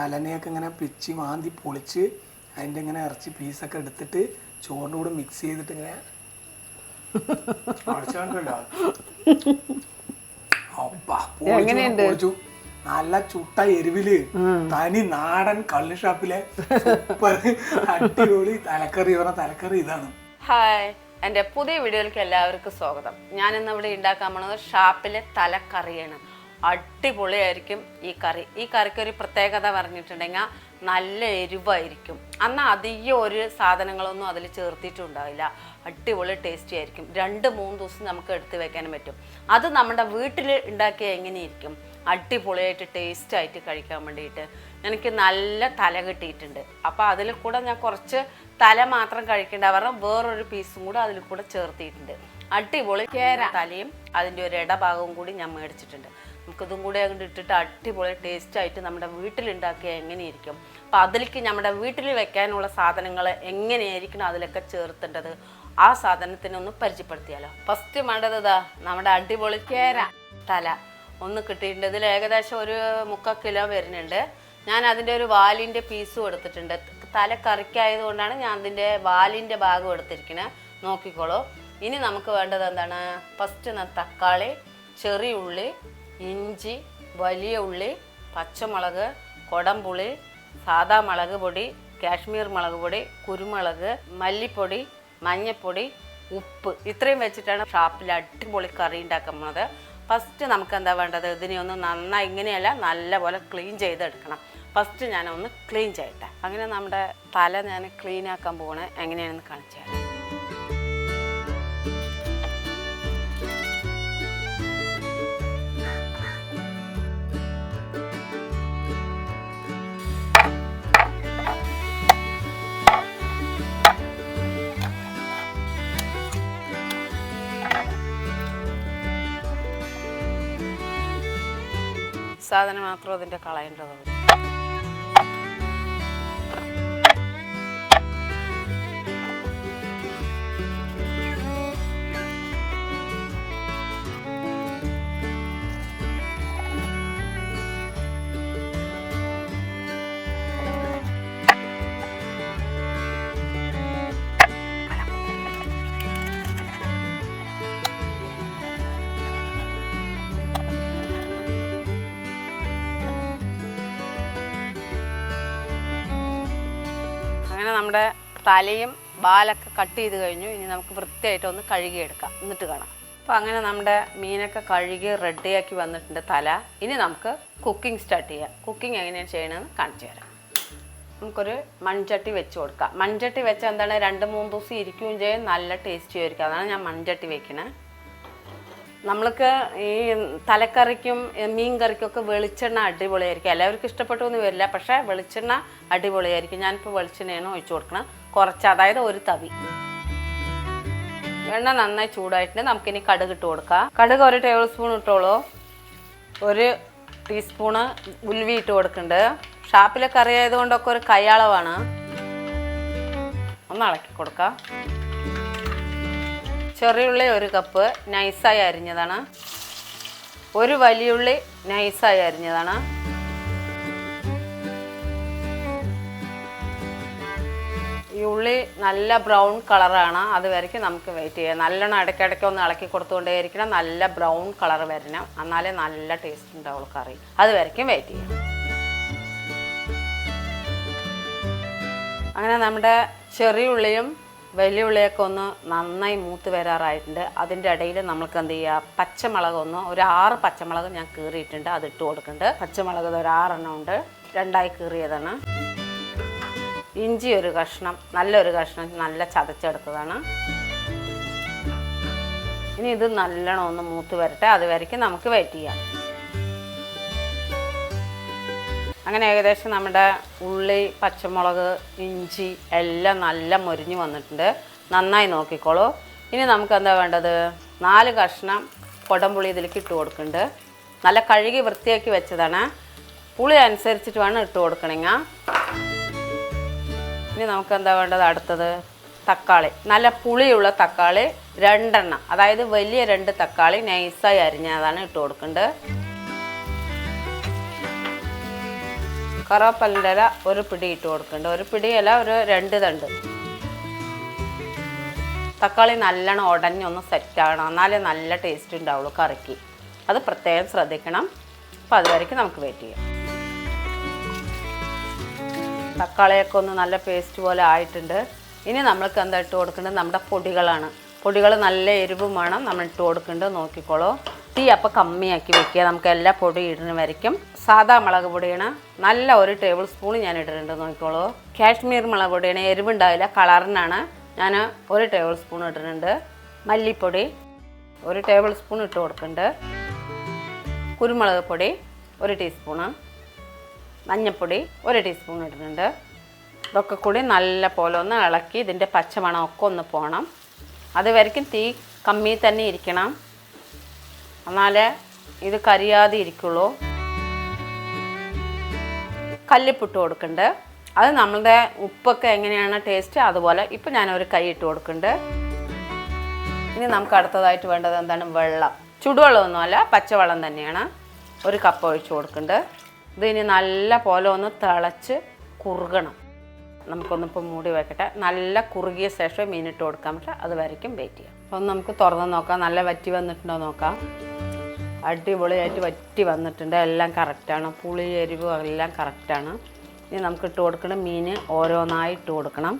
തലനെയൊക്കെ ഇങ്ങനെ പിച്ചി മാന്തി പൊളിച്ച് അതിന്റെ ഇങ്ങനെ ഇറച്ചി പീസൊക്കെ എടുത്തിട്ട് ചോറിന്റെ കൂടെ മിക്സ് ചെയ്തിട്ട് ഇങ്ങനെ. നല്ല ചുട്ട എരിവിൽ തനി നാടൻ കള്ളി ഷാപ്പിലെ സൂപ്പർ അടിപൊളി തലക്കറി പറഞ്ഞ തലക്കറി ഇതാണ്. ഹായ് എന്റെ പുതിയ വീഡിയോയിലേക്ക് എല്ലാവർക്കും സ്വാഗതം. ഞാൻ ഇന്ന് ഇവിടെ ഉണ്ടാക്കാൻ പോണത് ഷാപ്പിലെ തലക്കറിയാണ്. അടിപൊളിയായിരിക്കും ഈ കറി. ഈ കറിക്ക് ഒരു പ്രത്യേകത പറഞ്ഞിട്ടുണ്ടെങ്കിൽ നല്ല എരിവായിരിക്കും. അന്ന് അധികം ഒരു സാധനങ്ങളൊന്നും അതിൽ ചേർത്തിട്ടുണ്ടാവില്ല. അടിപൊളി ടേസ്റ്റി ആയിരിക്കും. രണ്ട് മൂന്ന് ദിവസം നമുക്ക് എടുത്തു വെക്കാനും പറ്റും. അത് നമ്മുടെ വീട്ടിൽ ഉണ്ടാക്കിയ എങ്ങനെയിരിക്കും? അടിപൊളിയായിട്ട് ടേസ്റ്റ് ആയിട്ട് കഴിക്കാൻ വേണ്ടിയിട്ട്. എനിക്ക് നല്ല തല കിട്ടിയിട്ടുണ്ട്. അപ്പോൾ അതിൽ കൂടെ ഞാൻ കുറച്ച് തല മാത്രം കഴിക്കേണ്ട. പറഞ്ഞാൽ വേറൊരു പീസും കൂടെ അതിൽ കൂടെ ചേർത്തിയിട്ടുണ്ട്. അടിപൊളി കേര. തലയും അതിന്റെ ഒരു ഇടഭാഗവും കൂടി ഞാൻ മേടിച്ചിട്ടുണ്ട്. നമുക്കിതും കൂടെ അങ്ങോട്ട് ഇട്ടിട്ട് അടിപൊളി ടേസ്റ്റ് ആയിട്ട് നമ്മുടെ വീട്ടിലുണ്ടാക്കിയ എങ്ങനെയിരിക്കും അപ്പം അതിലേക്ക് നമ്മുടെ വീട്ടിൽ വെക്കാനുള്ള സാധനങ്ങൾ എങ്ങനെയായിരിക്കണം അതിലൊക്കെ ചേർത്തേണ്ടത്? ആ സാധനത്തിനൊന്ന് പരിചയപ്പെടുത്തിയാലോ? ഫസ്റ്റ് വേണ്ടത് ഇതാ നമ്മുടെ അടിപൊളി കേര. തല. ഒന്ന് കിട്ടിയിട്ടുണ്ട് ഇതിൽ ഏകദേശം ഒരു മുക്കാൽ കിലോ വരുന്നുണ്ട്. ഞാൻ അതിന്റെ ഒരു വാലിന്റെ പീസും എടുത്തിട്ടുണ്ട്. തല കറിക്കായതുകൊണ്ടാണ് ഞാൻ അതിന്റെ വാലിന്റെ ഭാഗം എടുത്തിരിക്കുന്നത് നോക്കിക്കോളൂ. ഇനി നമുക്ക് വേണ്ടത് എന്താണ്? ഫസ്റ്റ് തക്കാളി ചെറിയ ഉള്ളി ഇഞ്ചി വലിയ ഉള്ളി പച്ചമുളക് കൊടംപുളി സാദാ മുളക് പൊടി കാശ്മീർ മുളക് പൊടി കുരുമുളക് മല്ലിപ്പൊടി മഞ്ഞൾപ്പൊടി ഉപ്പ്. ഇത്രയും വെച്ചിട്ടാണ് ഷാപ്പിൽ അടിപൊളി കറി ഉണ്ടാക്കാൻ പോണത്. ഫസ്റ്റ് നമുക്ക് എന്താ വേണ്ടത്? ഇതിനെ ഒന്ന് നന്നായി ഇങ്ങനെയല്ല നല്ലപോലെ ക്ലീൻ ചെയ്തെടുക്കണം. ഫസ്റ്റ് ഞാനൊന്ന് ക്ലീൻ ചെയ്യട്ടെ. അങ്ങനെ നമ്മുടെ തല ഞാൻ ക്ലീൻ ആക്കാൻ പോകണേ എങ്ങനെയാണെന്ന് കാണിച്ചു തരാം. സാധനം മാത്രം അതിന്റെ കളയേണ്ടതുള്ളൂ അങ്ങനെ നമ്മുടെ തലയും ബാലൊക്കെ കട്ട് ചെയ്ത് കഴിഞ്ഞു. ഇനി നമുക്ക് വൃത്തിയായിട്ട് ഒന്ന് കഴുകിയെടുക്കാം. എന്നിട്ട് കാണാം. അപ്പോൾ അങ്ങനെ നമ്മുടെ മീനൊക്കെ കഴുകി റെഡിയാക്കി വന്നിട്ടുണ്ട് തല. ഇനി നമുക്ക് കുക്കിംഗ് സ്റ്റാർട്ട് ചെയ്യാം. കുക്കിംഗ് എങ്ങനെയാണ് ചെയ്യണമെന്ന് കാണിച്ചു തരാം. നമുക്കൊരു മൺചട്ടി വെച്ച് കൊടുക്കാം. മൺചട്ടി വെച്ച് എന്താണ്? രണ്ട് മൂന്ന് ദിവസം ഇരിക്കുകയും ചെയ്യും. നല്ല ടേസ്റ്റി ആയിരിക്കും. അതാണ് ഞാൻ മൺചട്ടി വെക്കണേ. നമ്മൾക്ക് ഈ തലക്കറിക്കും മീൻ കറിക്കൊക്കെ വെളിച്ചെണ്ണ അടിപൊളിയായിരിക്കും. എല്ലാവർക്കും ഇഷ്ടപ്പെട്ടു എന്ന് വരില്ല പക്ഷേ വെളിച്ചെണ്ണ അടിപൊളിയായിരിക്കും. ഞാനിപ്പോൾ വെളിച്ചെണ്ണയാണ് ഒഴിച്ചു കൊടുക്കണം. കുറച്ച് അതായത് ഒരു തവി. എണ്ണ നന്നായി ചൂടായിട്ടുണ്ട്. നമുക്കിനി കടുക് ഇട്ട് കൊടുക്കാം. കടുക് ഒരു ടേബിൾ സ്പൂൺ ഇട്ടോളൂ. ഒരു ടീസ്പൂണ് ഉൽവി ഇട്ട് കൊടുക്കുന്നുണ്ട് ഷാപ്പിലെ കറി ആയതുകൊണ്ടൊക്കെ ഒരു കൈയളവാണ് ഒന്ന് ഇളക്കി കൊടുക്കാം. ചെറിയുള്ളി ഒരു കപ്പ് നൈസായി അരിഞ്ഞതാണ്. ഒരു വലിയുള്ളി നൈസായി അരിഞ്ഞതാണ്. ഈ ഉള്ളി നല്ല ബ്രൗൺ കളറാണ്. അത് വരയ്ക്കും. നമുക്ക് വെയിറ്റ് ചെയ്യാം. നല്ലോണം ഇടയ്ക്കിടയ്ക്ക് ഒന്ന് ഇളക്കി കൊടുത്തുകൊണ്ടേയിരിക്കണം. നല്ല ബ്രൗൺ കളർ വരണം. എന്നാലേ നല്ല ടേസ്റ്റ് ഉണ്ടാവുള്ളൂ കറി. അത് വരയ്ക്കും. വെയിറ്റ് ചെയ്യാം. അങ്ങനെ നമ്മുടെ ചെറിയ ഉള്ളിയും വലിയ ഉള്ളിയൊക്കെ ഒന്ന് നന്നായി മൂത്ത് വരാറായിട്ടുണ്ട്. അതിന്റെ ഇടയിൽ നമ്മൾക്ക് എന്ത് ചെയ്യുക? പച്ചമുളക് ഒന്ന് ഒരു ആറ് പച്ചമുളക് ഞാൻ കീറിയിട്ടുണ്ട് അത് ഇട്ട് കൊടുക്കുന്നുണ്ട്. പച്ചമുളക് ഒരു ആറെണ്ണം ഉണ്ട്. രണ്ടായി കീറിയതാണ്. ഇഞ്ചി ഒരു കഷ്ണം നല്ലൊരു കഷ്ണം നല്ല ചതച്ചെടുത്തതാണ്. ഇനി ഇത് നല്ലോണം ഒന്ന് മൂത്ത് വരട്ടെ. അത് വരയ്ക്ക് നമുക്ക് വെയിറ്റ് ചെയ്യാം. അങ്ങനെ ഏകദേശം നമ്മുടെ ഉള്ളി പച്ചമുളക് ഇഞ്ചി എല്ലാം നല്ല മുരിഞ്ഞു വന്നിട്ടുണ്ട്. നന്നായി നോക്കിക്കോളൂ. ഇനി നമുക്ക് എന്താ വേണ്ടത്? നാല് കഷ്ണം കൊടംപുളി ഇതിലേക്ക് ഇട്ട് കൊടുക്കുന്നുണ്ട്. നല്ല കഴുകി വൃത്തിയാക്കി വെച്ചതാണ്. പുളി അനുസരിച്ചിട്ട് വേണം ഇട്ട് കൊടുക്കണമെങ്കിൽ ഇനി നമുക്ക് എന്താ വേണ്ടത് അടുത്തത്? തക്കാളി. നല്ല പുളിയുള്ള തക്കാളി രണ്ടെണ്ണം. അതായത് വലിയ രണ്ട് തക്കാളി നൈസായി അരിഞ്ഞതാണ് ഇട്ട് കൊടുക്കേണ്ടത് കറുവപ്പല്ലിന്റെ ഇല ഒരു പിടി ഇട്ട് കൊടുക്കുന്നുണ്ട്. ഒരു പിടി ഇല ഒരു രണ്ട് തണ്ട്. തക്കാളി നല്ലോണം ഉടഞ്ഞൊന്ന് സെറ്റ് ആകണം എന്നാലേ നല്ല ടേസ്റ്റ് ഉണ്ടാവുള്ളൂ കറിക്ക്. അത് പ്രത്യേകം ശ്രദ്ധിക്കണം. അപ്പോൾ അതുവരയ്ക്ക് നമുക്ക് വെയിറ്റ് ചെയ്യാം. തക്കാളിയൊക്കെ ഒന്ന് നല്ല പേസ്റ്റ് പോലെ ആയിട്ടുണ്ട്. ഇനി നമ്മൾക്ക് എന്താ ഇട്ട് കൊടുക്കേണ്ടത്? നമ്മുടെ പൊടികളാണ്. പൊടികൾ നല്ല എരിവും വേണം. നമ്മൾ ഇട്ട് കൊടുക്കേണ്ടത് നോക്കിക്കോളൂ. തീ അപ്പോൾ കമ്മിയാക്കി വെക്കുക. നമുക്ക് എല്ലാ പൊടി ഇടുന്ന വരയ്ക്കും. സാദാ മുളക് പൊടിയാണ്. നല്ല ഒരു ടേബിൾ സ്പൂൺ ഞാൻ ഇട്ടിട്ടുണ്ട് നോക്കിക്കോളൂ. കാശ്മീർ മുളക് പൊടിയാണ് എരിവുണ്ടാവില്ല കളറിനാണ്. ഞാൻ ഒരു ടേബിൾ സ്പൂൺ ഇട്ടിട്ടുണ്ട്. മല്ലിപ്പൊടി ഒരു ടേബിൾ സ്പൂൺ ഇട്ട് കൊടുക്കുന്നുണ്ട്. കുരുമുളക് പൊടി ഒരു ടീസ്പൂണ് മഞ്ഞൾപ്പൊടി ഒരു ടീസ്പൂൺ ഇട്ടിട്ടുണ്ട്. ഇതൊക്കെ കൂടി നല്ല പോലെ ഒന്ന് ഇളക്കി ഇതിന്റെ പച്ചമണമൊക്കെ ഒന്ന് പോകണം അതുവരയ്ക്കും തീ കമ്മി തന്നെ ഇരിക്കണം. എന്നാലേ ഇത് കരിയാതെ ഇരിക്കുള്ളൂ. കല്ലിപ്പിട്ട് കൊടുക്കുന്നുണ്ട് അത് നമ്മളുടെ ഉപ്പൊക്കെ എങ്ങനെയാണ് ടേസ്റ്റ് അതുപോലെ ഇപ്പം ഞാനൊരു കൈ ഇട്ട് കൊടുക്കുന്നുണ്ട് ഇനി നമുക്ക് അടുത്തതായിട്ട് വേണ്ടത് എന്താണ്? വെള്ളം. ചുടുവെള്ളമൊന്നുമല്ല പച്ചവെള്ളം തന്നെയാണ്. ഒരു കപ്പ് ഒഴിച്ച് കൊടുക്കുന്നുണ്ട് ഇത് ഇനി നല്ല പോലെ ഒന്ന് തിളച്ച് കുറുകണം. നമുക്കൊന്നിപ്പോൾ മൂടി വെക്കട്ടെ. നല്ല കുറുകിയ ശേഷം മീനിട്ട് കൊടുക്കാൻ പറ്റുക അത് വരയ്ക്കും വെയിറ്റ് ചെയ്യാം. അപ്പം നമുക്ക് തുറന്ന് നോക്കാം. നല്ല വറ്റി വന്നിട്ടുണ്ടോ നോക്കാം. അടിപൊളിയായിട്ട് വറ്റി വന്നിട്ടുണ്ട്. എല്ലാം കറക്റ്റാണ് പുളി എരിവ് എല്ലാം കറക്റ്റാണ് ഇനി നമുക്ക് ഇട്ട് കൊടുക്കണം മീൻ ഓരോന്നായി ഇട്ട് കൊടുക്കണം.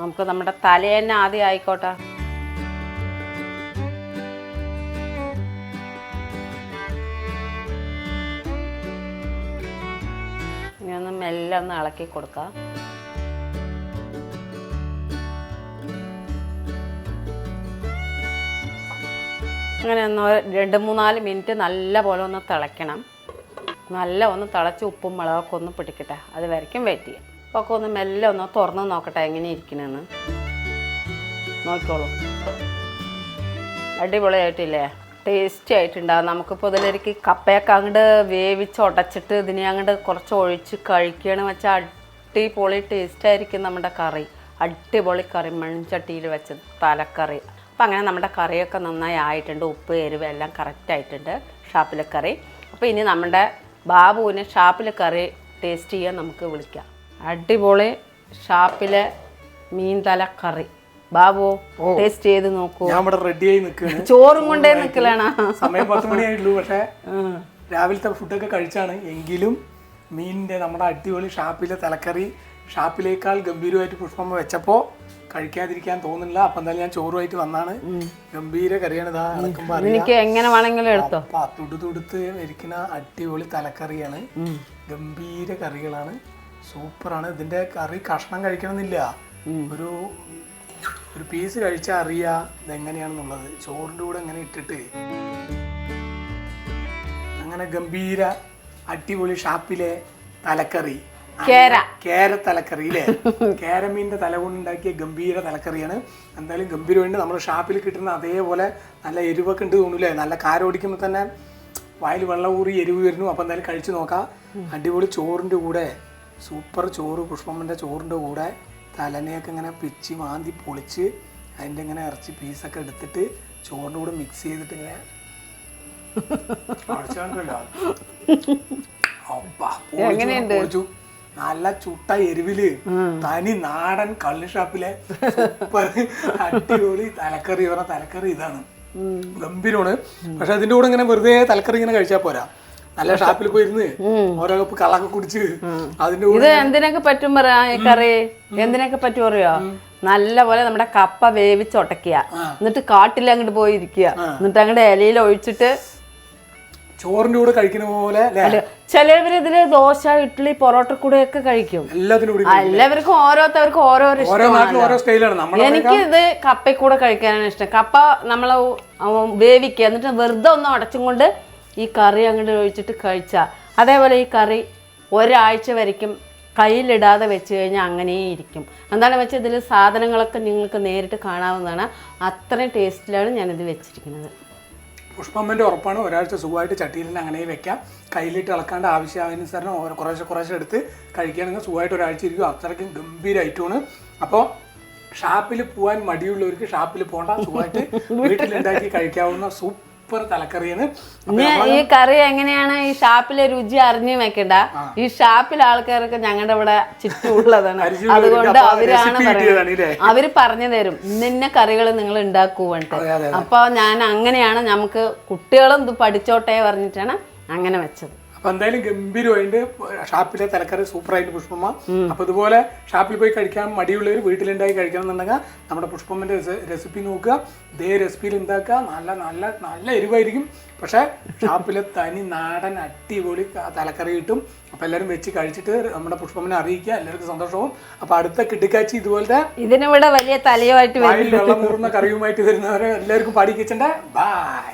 നമുക്ക് നമ്മുടെ തലേന്നെ ആദ്യം ആയിക്കോട്ടെ. ഇനി ഒന്ന് മെല്ലെ ഒന്ന് ഇളക്കി കൊടുക്കാം. അങ്ങനെ ഒന്ന് രണ്ട് മൂന്നാൽ മിനിറ്റ് നല്ല പോലെ ഒന്ന് തിളയ്ക്കണം. നല്ല ഒന്ന് തിളച്ച് ഉപ്പും മുളകൊക്കെ ഒന്ന് പിടിക്കട്ടെ. അത് വരയ്ക്കും വെയിറ്റ് അപ്പോൾ ഒക്കെ ഒന്ന് മെല്ലെ ഒന്ന് തുറന്ന് നോക്കട്ടെ എങ്ങനെ ഇരിക്കണമെന്ന് നോക്കിക്കോളൂ. അടിപൊളിയായിട്ടില്ലേ? ടേസ്റ്റി ആയിട്ടുണ്ടാകും നമുക്കിപ്പോൾ ഇതിലേക്ക് കപ്പയൊക്കെ അങ്ങോട്ട് വേവിച്ച് ഉടച്ചിട്ട് ഇതിനെ അങ്ങോട്ട് കുറച്ച് ഒഴിച്ച് കഴിക്കുകയാണ് വെച്ചാൽ അടിപൊളി ടേസ്റ്റ് ആയിരിക്കും നമ്മുടെ കറി. അടിപൊളി കറി മൺചട്ടിയിൽ വെച്ച തലക്കറി. അപ്പം അങ്ങനെ നമ്മുടെ കറിയൊക്കെ നന്നായി ആയിട്ടുണ്ട്. ഉപ്പ് എരിവ് എല്ലാം കറക്റ്റായിട്ടുണ്ട് ഷാപ്പിലെ കറി. അപ്പോൾ ഇനി നമ്മുടെ ബാബുവിന് ഷാപ്പിലെ കറി ടേസ്റ്റ് ചെയ്യാൻ നമുക്ക് വിളിക്കാം. അടിപൊളി ഷാപ്പിലെ മീൻതല കറി. ബാബു ടേസ്റ്റ് ചെയ്ത് നോക്കൂ. ഞാൻ ഇവിടെ റെഡിയായി നിൽക്കുകയാണ്. ചോറും കൊണ്ടേ നിൽക്കലാണ്. സമയം പത്ത് മണിയായിട്ടുള്ളൂ. പക്ഷേ രാവിലത്തെ ഫുഡൊക്കെ കഴിച്ചാണ്. എങ്കിലും മീനിന്റെ നമ്മുടെ അടിപൊളി ഷാപ്പിലെ തലക്കറി ഷാപ്പിലേക്കാൾ ഗംഭീരമായിട്ട് പുഷ്പമ്മ വെച്ചപ്പോൾ കഴിക്കാതിരിക്കാൻ തോന്നുന്നില്ല. അപ്പൊ എന്തായാലും ഞാൻ ചോറുമായിട്ട് വന്നാണ്. ഗംഭീര കറിയാണ് ഇതാ ഇളക്കുമ്പോൾ എനിക്ക് എങ്ങനെ വേണമെങ്കിലും എടുത്തോ? അപ്പ തുടു തുടുത്ത് ഇരിക്കുന്ന അടിപൊളി തലക്കറിയാണ്. ഗംഭീര കറികളാണ്. സൂപ്പറാണ്. ഇതിന്റെ കറി കഷ്ണം കഴിക്കണമെന്നില്ല. ഒരു ഒരു പീസ് കഴിച്ചാൽ അറിയാ ഇതെങ്ങനെയാണെന്നുള്ളത്. ചോറിന്റെ കൂടെ എങ്ങനെ ഇട്ടിട്ട്. അങ്ങനെ ഗംഭീര അടിപൊളി ഷാപ്പിലെ തലക്കറി. കേര. കേര തലക്കറി അല്ലേ കേരമീന്റെ തല കൊണ്ടുണ്ടാക്കിയ ഗംഭീര തലക്കറിയാണ്. എന്തായാലും ഗംഭീരമുണ്ട് നമ്മൾ ഷാപ്പിൽ കിട്ടുന്ന അതേപോലെ നല്ല എരിവൊക്കെ ഉണ്ട് തോന്നൂലേ നല്ല കാരോടിക്കുമ്പോൾ തന്നെ വായിൽ വെള്ളം ഊറി എരിവ് വരുന്നു. അപ്പോൾ എന്തായാലും കഴിച്ചു നോക്കാം. അടിപൊളി ചോറിന്റെ കൂടെ സൂപ്പർ ചോറ് പുഷ്പമ്മന്റെ ചോറിന്റെ കൂടെ തലനെയൊക്കെ ഇങ്ങനെ പിച്ച് മാന്തി പൊളിച്ച് അതിന്റെ ഇങ്ങനെ ഇറച്ചി പീസൊക്കെ എടുത്തിട്ട് ചോറിന്റെ കൂടെ മിക്സ് ചെയ്തിട്ട് ഇങ്ങനെ പൊളിച്ചു. നല്ല ചുട്ട എരിവിൽ തനി നാടൻ കള്ളി ഷാപ്പിലെ അടിപൊളി തലക്കറി പറഞ്ഞ തലക്കറി ഇതാണ്. ഗംഭീരമാണ്. പക്ഷെ അതിന്റെ കൂടെ ഇങ്ങനെ വെറുതെ തലക്കറി ഇങ്ങനെ കഴിച്ചാൽ പോരാ. നല്ല ഷാപ്പിൽ പോയിരുന്ന് ഓരോ കപ്പ് കളൊക്കെ കുടിച്ച് അതിന്റെ കൂടെ ഇത് എന്തിനൊക്കെ പറ്റും പറയാ ഈ കറി? എന്തിനൊക്കെ പറ്റും അറിയോ? നല്ല പോലെ നമ്മുടെ കപ്പ വേവിച്ച് ഉടക്കുക എന്നിട്ട് കാട്ടിൽ അങ്ങോട്ട് പോയി ഇരിക്കുക. എന്നിട്ട് അങ്ങോട്ട് ഇലയിൽ ഒഴിച്ചിട്ട് ചോറിന്റെ കൂടെ കഴിക്കുന്ന പോലെ ചിലവര് ഇതിൽ ദോശ ഇഡ്ഡലി പൊറോട്ട കൂടെ ഒക്കെ കഴിക്കും. എല്ലാവർക്കും ഓരോരുത്തർക്കും ഓരോരോ ഓരോ സ്റ്റൈലാണ്. എനിക്ക് ഇത് കപ്പയിൽ കൂടെ കഴിക്കാനാണ് ഇഷ്ടം. കപ്പ നമ്മൾ വേവിക്കുക. എന്നിട്ട് വെറുതെ ഒന്ന് അടച്ചും കൊണ്ട് ഈ കറി അങ്ങോട്ട് ഒഴിച്ചിട്ട് കഴിച്ചാൽ അതേപോലെ ഈ കറി ഒരാഴ്ച വരയ്ക്കും. കയ്യിലിടാതെ വെച്ച് കഴിഞ്ഞാൽ അങ്ങനെ ഇരിക്കും. എന്താണെന്ന് വെച്ചാൽ ഇതിൽ സാധനങ്ങളൊക്കെ നിങ്ങൾക്ക് നേരിട്ട് കാണാവുന്നതാണ്. അത്രയും ടേസ്റ്റിലാണ് ഞാനിത് വെച്ചിരിക്കുന്നത്. പുഷ്പമ്മന്റെ ഉറപ്പാണ് ഒരാഴ്ച സുഖമായിട്ട് ചട്ടിയിൽ തന്നെ അങ്ങനെ വെക്കാം. കയ്യിലിട്ട് ഇളക്കാണ്ട് ആവശ്യാനുസരണം ഓരോ കുറേശ്ശെ കുറേശ്ശെ എടുത്ത് കഴിക്കുകയാണെങ്കിൽ സുഖമായിട്ട് ഒരാഴ്ച ഇരിക്കും. അത്രയ്ക്കും ഗംഭീര ഐറ്റമാണ് അപ്പോൾ ഷാപ്പിൽ പോകാൻ മടിയുള്ളവർക്ക് ഷാപ്പിൽ പോകണ്ട സുഖമായിട്ട് വീട്ടിലുണ്ടാക്കി കഴിക്കാവുന്ന സൂപ്പർ സൂപ്പർ തലക്കറിയാണ്. ഈ കറി എങ്ങനെയാണ്? ഈ ഷാപ്പിലെ രുചി അറിഞ്ഞു വെക്കണ്ട. ഈ ഷാപ്പിലെ ആൾക്കാർക്ക് ഞങ്ങളുടെ ഇവിടെ ചുറ്റുമുള്ളതാണ്. അതുകൊണ്ട് അവരാണ് പറയുന്നത്. അവർ പറഞ്ഞു തരും. ഇന്ന കറികൾ നിങ്ങൾ ഉണ്ടാക്കുവാണ്ട് അപ്പൊ ഞാൻ അങ്ങനെയാണ് നമുക്ക് കുട്ടികളും ഇത് പഠിച്ചോട്ടെ പറഞ്ഞിട്ടാണ് അങ്ങനെ വെച്ചത്. അപ്പൊ എന്തായാലും ഗംഭീരമായിട്ട് ഷാപ്പിലെ തലക്കറി സൂപ്പർ സൂപ്പറായിട്ട് പുഷ്പമ്മ. അപ്പൊ ഇതുപോലെ ഷാപ്പിൽ പോയി കഴിക്കാൻ മടിയുള്ളവർ വീട്ടിലുണ്ടായി കഴിക്കണം എന്നുണ്ടെങ്കിൽ നമ്മുടെ പുഷ്പമ്മന്റെ റെസിപ്പി നോക്കുക. ഇതേ റെസിപ്പിയിൽ ഉണ്ടാക്കുക. നല്ല നല്ല നല്ല എരിവായിരിക്കും. പക്ഷേ ഷാപ്പിലെ തനി നാടൻ അടിപൊളി തലക്കറി കിട്ടും. അപ്പൊ എല്ലാവരും വെച്ച് കഴിച്ചിട്ട് നമ്മുടെ പുഷ്പമ്മനെ അറിയിക്കുക. എല്ലാവർക്കും സന്തോഷവും. അപ്പൊ അടുത്ത കിട്ടിക്കാച്ചി ഇതുപോലത്തെ ഇതിനിവിടെ വലിയ തലയുമായിട്ട് വരുന്ന കറിയുമായിട്ട് വരുന്നവരെ എല്ലാവർക്കും പാടി കിച്ചണ്ടേ ബൈ.